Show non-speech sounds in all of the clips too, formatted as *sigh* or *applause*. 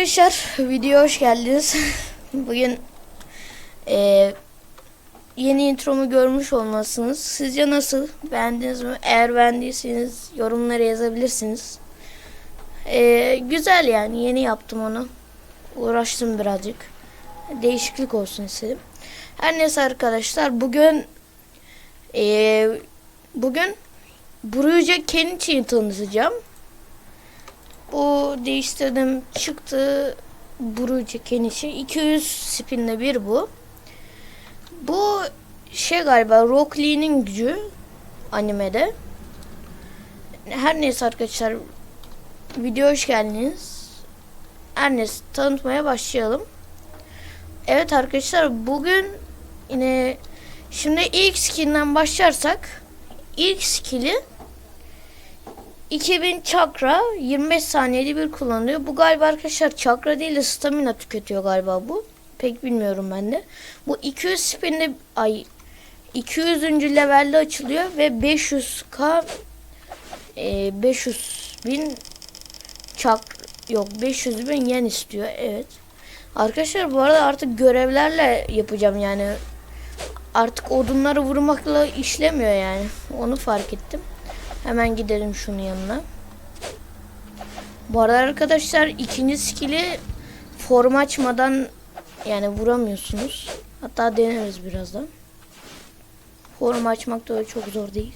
arkadaşlar, videoya hoş geldiniz. *laughs* Bugün eee, yeni intromu görmüş olmalısınız. Sizce nasıl? Beğendiniz mi? Eğer beğendiyseniz yorumlara yazabilirsiniz. Eee, güzel yani, yeni yaptım onu. Uğraştım birazcık. Değişiklik olsun istedim. Her neyse arkadaşlar, bugün eee, bugün Bruce Kenichi'yi tanıtacağım. Bu değiştirdim çıktı Bruce Kenichi 200 spinle bir bu. Bu şey galiba Rock Lee'nin gücü animede. Her neyse arkadaşlar video hoş geldiniz. Her neyse tanıtmaya başlayalım. Evet arkadaşlar bugün yine şimdi ilk skill'den başlarsak ilk skill'i 2000 çakra 25 saniyede bir kullanılıyor. Bu galiba arkadaşlar çakra değil de stamina tüketiyor galiba bu. Pek bilmiyorum ben de. Bu 200 spinde ay 200. levelde açılıyor ve 500k e, 500 bin çak yok 500 bin yen istiyor. Evet. Arkadaşlar bu arada artık görevlerle yapacağım yani. Artık odunları vurmakla işlemiyor yani. Onu fark ettim. Hemen gidelim şunun yanına. Bu arada arkadaşlar ikinci skill'i form açmadan yani vuramıyorsunuz. Hatta deneriz birazdan. Form açmak da öyle çok zor değil.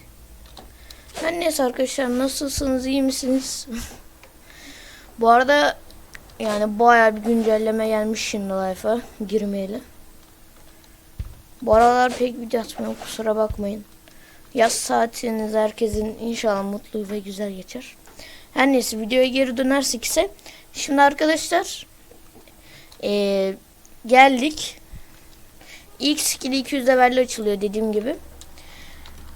Her neyse arkadaşlar nasılsınız iyi misiniz? *laughs* Bu arada yani bayağı bir güncelleme gelmiş şimdi life'a girmeyeli. Bu aralar pek video atmıyorum kusura bakmayın. Yaz saatiniz herkesin inşallah mutlu ve güzel geçer. Her neyse videoya geri dönersek ise şimdi arkadaşlar eee, geldik. İlk skill 200 level'le açılıyor dediğim gibi.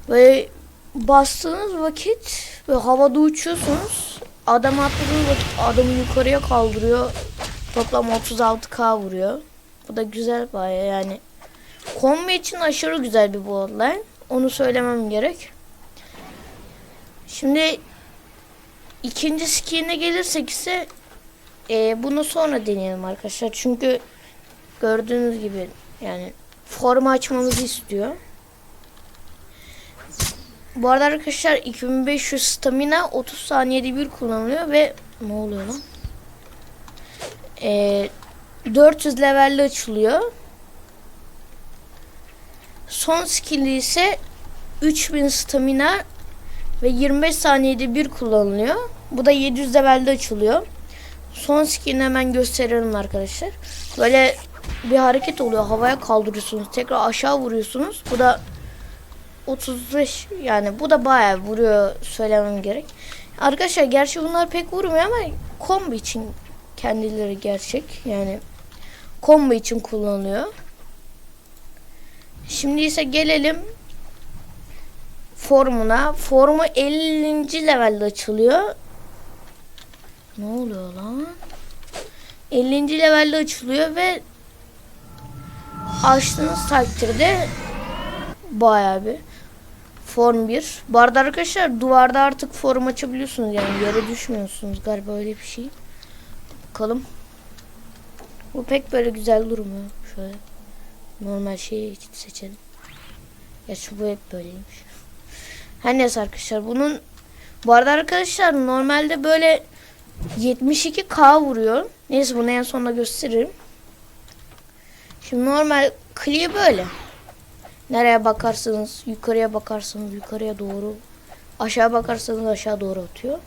Ve bastığınız vakit ve havada uçuyorsunuz. Adam atladığınız vakit adamı yukarıya kaldırıyor. Toplam 36k vuruyor. Bu da güzel baya yani. Kombi için aşırı güzel bir bu olay. Onu söylemem gerek. Şimdi ikinci skin'e gelirsek ise e, bunu sonra deneyelim arkadaşlar. Çünkü gördüğünüz gibi yani forma açmamızı istiyor. Bu arada arkadaşlar 2500 stamina 30 saniyede bir kullanılıyor ve ne oluyor lan? E, 400 levelde açılıyor. Son skill'i ise 3000 stamina ve 25 saniyede bir kullanılıyor. Bu da 700 levelde açılıyor. Son skill'ini hemen gösterelim arkadaşlar. Böyle bir hareket oluyor. Havaya kaldırıyorsunuz. Tekrar aşağı vuruyorsunuz. Bu da 35 yani bu da bayağı vuruyor söylemem gerek. Arkadaşlar gerçi bunlar pek vurmuyor ama combo için kendileri gerçek. Yani combo için kullanılıyor. Şimdi ise gelelim formuna. Formu 50. levelde açılıyor. Ne oluyor lan? 50. levelde açılıyor ve açtığınız takdirde bayağı bir form 1. Bu arada arkadaşlar duvarda artık form açabiliyorsunuz yani yere düşmüyorsunuz galiba öyle bir şey. Bakalım. Bu pek böyle güzel durmuyor. Şöyle normal şeyi seçelim. Şu bu hep böyleymiş. Her neyse arkadaşlar bunun bu arada arkadaşlar normalde böyle 72k vuruyor. Neyse bunu en sonunda gösteririm. Şimdi normal kliği böyle. Nereye bakarsanız yukarıya bakarsanız yukarıya doğru aşağı bakarsanız aşağı doğru atıyor.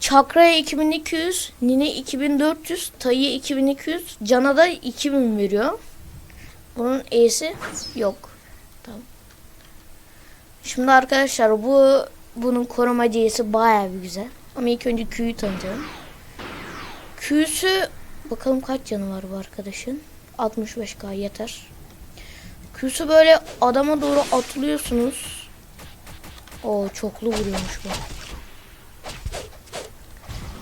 Çakra'ya 2200, Nine 2400, Tayı 2200, Can'a da 2000 veriyor. Bunun E'si yok. Tamam. Şimdi arkadaşlar bu bunun koruma C'si bayağı bir güzel. Ama ilk önce Q'yu tanıtalım. Q'su bakalım kaç canı var bu arkadaşın. 65k yeter. Q'su böyle adama doğru atlıyorsunuz. O çoklu vuruyormuş bu.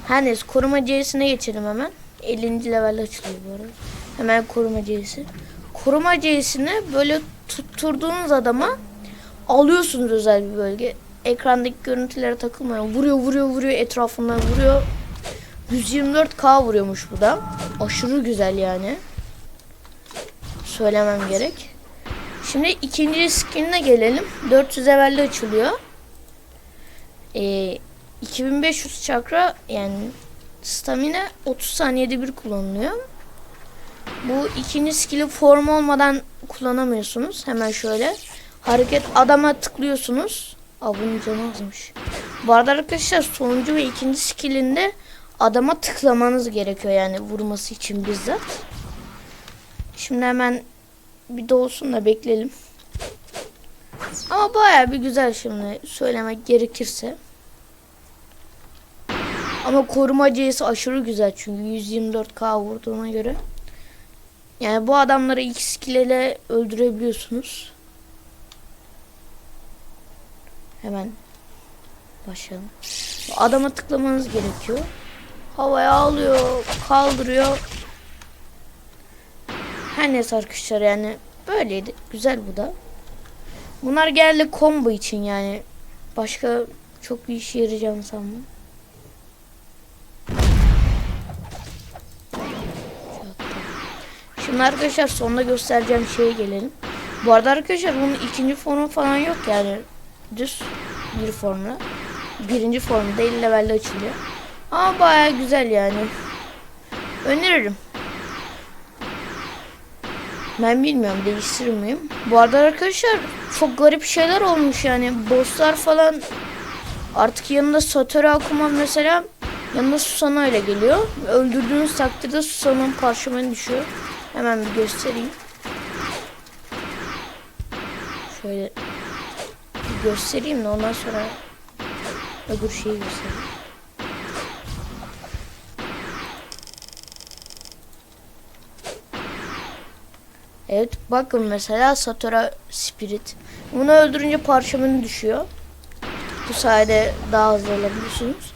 Her neyse koruma C'sine geçelim hemen. 50. level açılıyor bu arada. Hemen koruma C'si. Koruma C'sini böyle tutturduğunuz adama alıyorsunuz özel bir bölge. Ekrandaki görüntülere takılmıyor. Vuruyor vuruyor vuruyor etrafından vuruyor. 124k vuruyormuş bu da. Aşırı güzel yani. Söylemem gerek. Şimdi ikinci skinine gelelim. 400 evvelde açılıyor. Ee, 2500 çakra yani stamina 30 saniyede bir kullanılıyor. Bu ikinci skill'i form olmadan kullanamıyorsunuz. Hemen şöyle hareket adama tıklıyorsunuz. Bunun canı. Bu arada arkadaşlar sonuncu ve ikinci skill'inde adama tıklamanız gerekiyor yani vurması için bizzat. Şimdi hemen bir dolsun da bekleyelim. Ama baya bir güzel şimdi söylemek gerekirse. Ama koruma C'si aşırı güzel çünkü 124k vurduğuna göre. Yani bu adamları skill ile öldürebiliyorsunuz. Hemen başlayalım. Adama tıklamanız gerekiyor. Havaya alıyor, kaldırıyor. Her neyse arkadaşlar yani böyleydi. Güzel bu da. Bunlar geldi combo için yani. Başka çok bir işe yarayacağını sanmam. Şimdi arkadaşlar sonunda göstereceğim şeye gelelim. Bu arada arkadaşlar bunun ikinci formu falan yok yani. Düz bir formla. Birinci formu değil levelde açılıyor. Ama baya güzel yani. Öneririm. Ben bilmiyorum değiştirir miyim? Bu arada arkadaşlar çok garip şeyler olmuş yani. Bosslar falan artık yanında Satori Akuma mesela yanında Susana öyle geliyor. Öldürdüğünüz takdirde Susana'nın parşömeni düşüyor. Hemen bir göstereyim. Şöyle bir göstereyim de ondan sonra öbür şeyi göstereyim. Evet bakın mesela Satora Spirit. Bunu öldürünce parşömeni düşüyor. Bu sayede daha hızlı olabiliyorsunuz.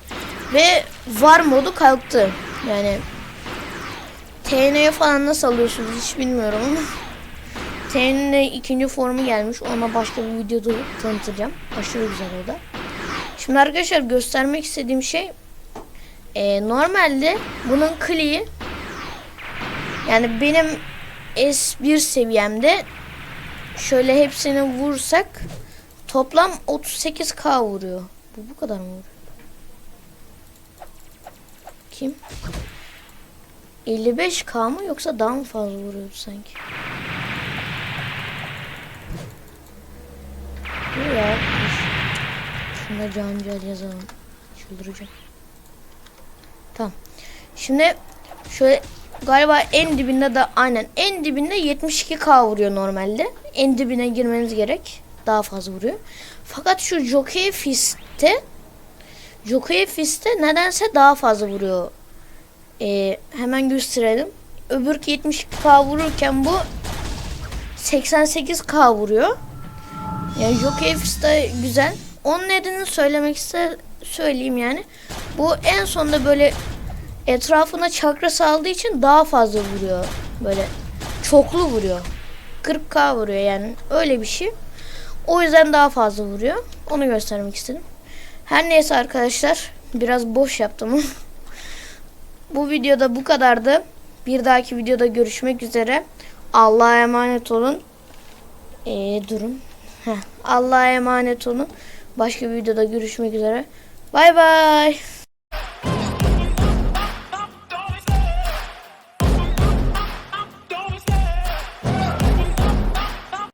Ve var modu kalktı. Yani TN'ye falan nasıl alıyorsunuz hiç bilmiyorum ama *laughs* TN'nin ikinci formu gelmiş. Ona başka bir videoda tanıtacağım. Aşırı güzel o da. Şimdi arkadaşlar göstermek istediğim şey e, normalde bunun kliği yani benim S1 seviyemde şöyle hepsini vursak toplam 38k vuruyor. Bu bu kadar mı vuruyor? Kim? 55k mı yoksa daha mı fazla vuruyordu sanki? Dur ya. Şunda Cancal yazalım. Çıldıracağım. Tamam. Şimdi şöyle galiba en dibinde de aynen en dibinde 72k vuruyor normalde. En dibine girmeniz gerek. Daha fazla vuruyor. Fakat şu Jockey Fist'te Jockey Fist'te nedense daha fazla vuruyor. Ee, hemen gösterelim. Öbürki 72k vururken bu 88k vuruyor. Yani Jockey Fist de güzel. Onun nedenini söylemek iste söyleyeyim yani. Bu en sonunda böyle etrafına çakra saldığı için daha fazla vuruyor. Böyle çoklu vuruyor. 40k vuruyor yani öyle bir şey. O yüzden daha fazla vuruyor. Onu göstermek istedim. Her neyse arkadaşlar biraz boş yaptım. *laughs* bu videoda bu kadardı. Bir dahaki videoda görüşmek üzere. Allah'a emanet olun. Ee, durun. Allah'a emanet olun. Başka bir videoda görüşmek üzere. Bay bay.